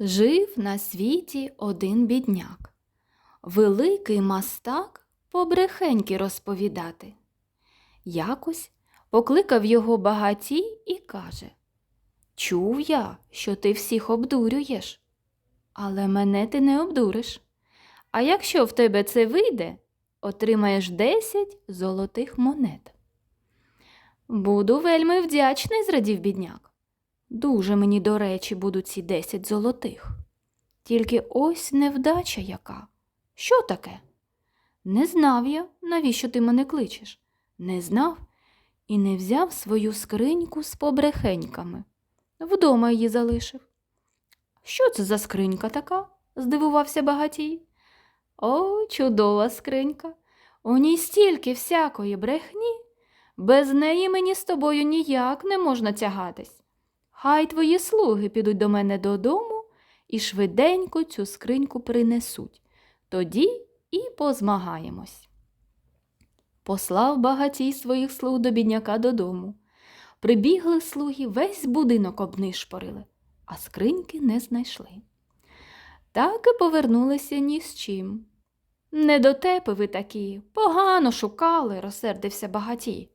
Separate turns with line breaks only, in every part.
Жив на світі один бідняк, великий мастак побрехеньки розповідати. Якось покликав його багатій і каже Чув я, що ти всіх обдурюєш, але мене ти не обдуриш. А якщо в тебе це вийде, отримаєш 10 золотих монет. Буду вельми вдячний, зрадів бідняк. Дуже мені до речі будуть ці 10 золотих. Тільки ось невдача яка. Що таке? Не знав я, навіщо ти мене кличеш. Не знав і не взяв свою скриньку з побрехеньками. Вдома її залишив. Що це за скринька така? здивувався багатій. О, чудова скринька. У ній стільки всякої брехні. Без неї мені з тобою ніяк не можна тягатись. Хай твої слуги підуть до мене додому і швиденько цю скриньку принесуть. Тоді і позмагаємось. Послав багатій своїх слуг до бідняка додому. Прибігли слуги, весь будинок обнишпорили, а скриньки не знайшли. Так і повернулися ні з чим. Недотепи ви такі, погано шукали, розсердився багатій.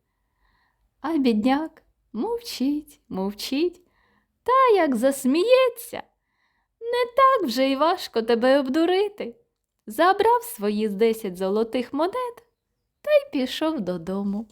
А бідняк мовчить, мовчить, та як засміється, не так вже й важко тебе обдурити. Забрав свої з десять золотих монет та й пішов додому.